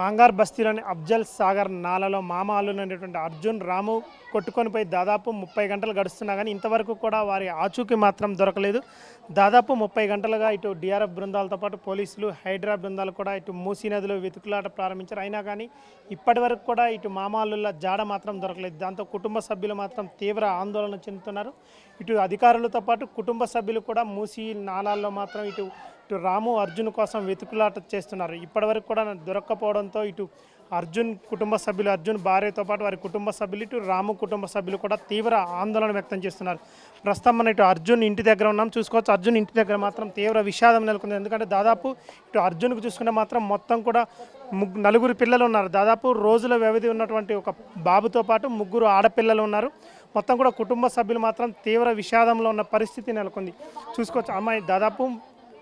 మాంగార్ బస్తీలోని అఫ్జల్ సాగర్ నాలలో మామ అల్లునటువంటి అర్జున్ రాము కొట్టుకొని పోయి దాదాపు ముప్పై గంటలు గడుస్తున్నా కానీ ఇంతవరకు కూడా వారి ఆచూకీ మాత్రం దొరకలేదు. దాదాపు ముప్పై గంటలుగా ఇటు డిఆర్ఎఫ్ బృందాలతో పాటు పోలీసులు హైడ్రా బృందాలు కూడా ఇటు మూసీ నదిలో వెతుకులాట ప్రారంభించారు. అయినా కానీ ఇప్పటి వరకు కూడా ఇటు మామాలుల జాడ మాత్రం దొరకలేదు. దాంతో కుటుంబ సభ్యులు మాత్రం తీవ్ర ఆందోళన చెందుతున్నారు. ఇటు అధికారులతో పాటు కుటుంబ సభ్యులు కూడా మూసి నాలాల్లో మాత్రం ఇటు ఇటు రాము అర్జున్ కోసం వెతుకులాట చేస్తున్నారు. ఇప్పటివరకు కూడా దొరక్కపోవడంతో ఇటు అర్జున్ కుటుంబ సభ్యులు అర్జున్ భార్యతో పాటు వారి కుటుంబ సభ్యులు ఇటు రాము కుటుంబ సభ్యులు కూడా తీవ్ర ఆందోళన వ్యక్తం చేస్తున్నారు. ప్రస్తుతం మన ఇటు అర్జున్ ఇంటి దగ్గర ఉన్నాం. చూసుకోవచ్చు అర్జున్ ఇంటి దగ్గర మాత్రం తీవ్ర విషాదం నెలకొంది. ఎందుకంటే దాదాపు ఇటు అర్జున్కు చూసుకుంటే మాత్రం మొత్తం కూడా ముగ్గు నలుగురు పిల్లలు ఉన్నారు. దాదాపు రోజుల వ్యవధి ఉన్నటువంటి ఒక బాబుతో పాటు ముగ్గురు ఆడపిల్లలు ఉన్నారు. మొత్తం కూడా కుటుంబ సభ్యులు మాత్రం తీవ్ర విషాదంలో ఉన్న పరిస్థితి నెలకొంది. చూసుకోవచ్చు అమ్మాయి దాదాపు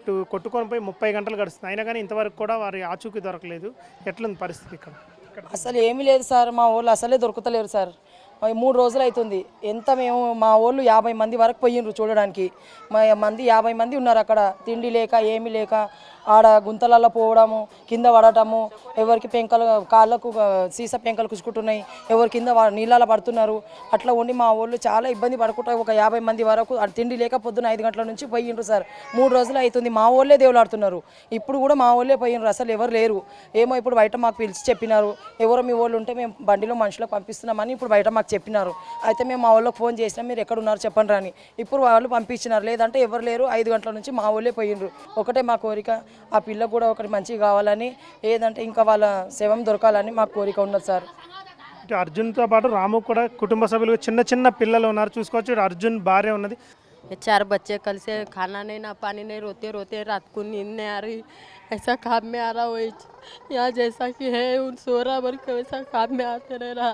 ఇటు కొట్టుకొని పోయి ముప్పై గంటలు గడుస్తుంది. అయినా కానీ ఇంతవరకు కూడా వారి ఆచూకీ దొరకలేదు. ఎట్లుంది పరిస్థితి ఇక్కడ? అసలు ఏమీ లేదు సార్. మా వాళ్ళు అసలే దొరుకుతలేరు సార్. మూడు రోజులు అవుతుంది ఎంత మేము మా వాళ్ళు యాభై మంది వరకు పోయిండ్రు చూడడానికి. మా మంది యాభై మంది ఉన్నారు అక్కడ. తిండి లేక ఏమీ లేక. ఆడ గుంతలలో పోవడము కింద పడటము ఎవరికి పెంకలు కాళ్ళకు సీసా పెంకలు కుసుకుంటున్నాయి ఎవరి కింద నీళ్ళలో పడుతున్నారు. అట్లా ఉండి మా వాళ్ళు చాలా ఇబ్బంది పడుకుంటారు. ఒక యాభై మంది వరకు తిండి లేక పొద్దున ఐదు గంటల నుంచి పోయిండ్రు సార్. మూడు రోజులు అవుతుంది మా వాళ్ళే దేవులాడుతున్నారు. ఇప్పుడు కూడా మా వాళ్ళే పోయిండ్రు. అసలు ఎవరు లేరు. ఏమో ఇప్పుడు బయట మాకు పిలిచి చెప్పినారు. ఎవరో మీ వాళ్ళు ఉంటే మేము బండిలో మనుషులకు పంపిస్తున్నామని ఇప్పుడు బయట మాకు చెప్పినారు. అయితే మేము మా వాళ్ళకి ఫోన్ చేసినా మీరు ఎక్కడ ఉన్నారు చెప్పండి రాని. ఇప్పుడు వాళ్ళు పంపించినారు. లేదంటే ఎవరు లేరు. ఐదు గంటల నుంచి మా వాళ్ళే పోయిండ్రు. ఒకటే మా కోరిక. ఆ పిల్ల కూడా ఒకటి మంచిగా కావాలని ఏదంటే ఇంకా వాళ్ళ శవం దొరకాలని మా కోరిక ఉన్నది సార్ ఇటు అర్జున్తో పాటు రాము కూడా కుటుంబ సభ్యులు చిన్న చిన్న పిల్లలు ఉన్నారు చూసుకోవచ్చు ఇటు అర్జున్ భార్య ఉన్నది ये चार बच्चे कल से खाना नहीं ना पानी नहीं रोते रोते रात को नींद नहीं आ रही ऐसा खाब में आ रहा वही यहाँ जैसा कि है उन सोरा बल के वैसा खाब में आते रह रहा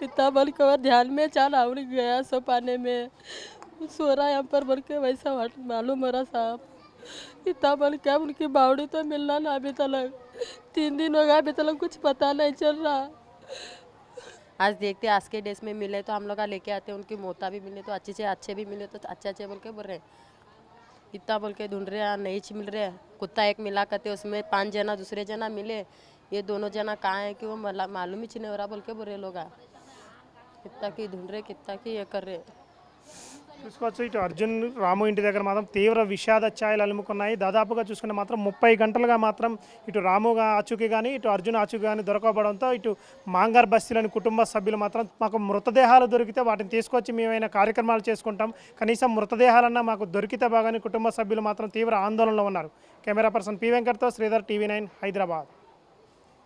पिता बल के और ध्यान में चाल आवड़ गया सो पाने में सोरा यहाँ पर बल के वैसा हट मालूम हो रहा साहब पिता बल क्या उनकी बावड़ी तो मिलना ना अभी तक तीन दिन हो गया अभी तक कुछ पता नहीं चल रहा। आज देखते आज के डेज़ में मिले तो हम लोग लेके आते हैं, उनकी मोता भी मिले तो अच्छे से अच्छे भी मिले तो अच्छे अच्छे बोल के बोल रहे इतना बोल के ढूंढ रहे हैं नहीं मिल रहे कुत्ता एक मिला करते उसमें पाँच जना, दूसरे जना मिले। ये दोनों जना कहाँ है कि वो मालूम ही नहीं हो रहा बोल के बोल रहे लोग कितना की ढूंढ रहे कितना की ये कर रहे చూసుకోవచ్చు. ఇటు అర్జున్ రాము ఇంటి దగ్గర మాత్రం తీవ్ర విషాద ఛాయలు అలుముకున్నాయి. దాదాపుగా చూసుకుంటే మాత్రం ముప్పై గంటలుగా మాత్రం ఇటు రాముగా ఆచూకీ కానీ ఇటు అర్జున్ ఆచూకీ కానీ దొరకబడంతో ఇటు మాంగార్ బస్తీలోని కుటుంబ సభ్యులు మాత్రం మాకు మృతదేహాలు దొరికితే వాటిని తీసుకొచ్చి మేమైనా కార్యక్రమాలు చేసుకుంటాం. కనీసం మృతదేహాలన్నా మాకు దొరికితే బాగానే కుటుంబ సభ్యులు మాత్రం తీవ్ర ఆందోళనలో ఉన్నారు. కెమెరా పర్సన్ పి వెంకట్తో శ్రీధర్ టీవీ నైన్ హైదరాబాద్.